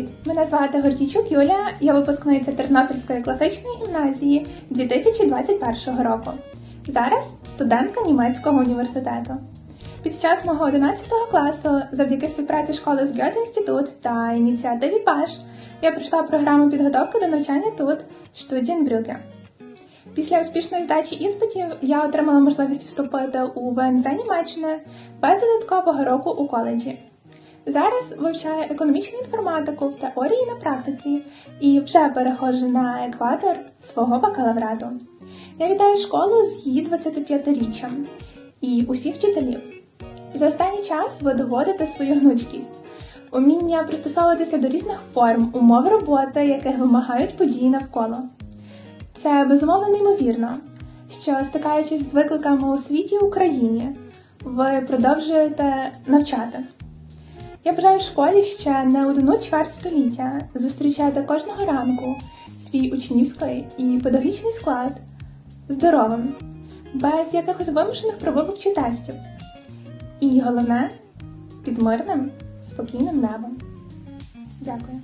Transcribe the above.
Привіт! Мене звати Гордійчук Юлія, я випускниця Тернопільської класичної гімназії 2021 року. Зараз студентка німецького університету. Під час мого 11 класу, завдяки співпраці школи з Гьоте-інститут та ініціативі ПАШ, я пройшла програму підготовки до навчання тут Студієнбрюге. Після успішної здачі іспитів я отримала можливість вступити у ВНЗ Німеччини без додаткового року у коледжі. Зараз вивчаю економічну інформатику в теорії на практиці і вже переходжу на екватор свого бакалаврату. Я вітаю школу з її 25-річчям і усіх вчителів. За останній час ви доводите свою гнучкість, уміння пристосовуватися до різних форм, умов роботи, яких вимагають події навколо. Це безумовно неймовірно, що стикаючись з викликами у світі і Україні, ви продовжуєте навчати. Я бажаю школі ще не одну чверть століття зустрічати кожного ранку свій учнівський і педагогічний склад здоровим, без якихось вимушених пробивок чи тестів. І головне під мирним, спокійним небом. Дякую.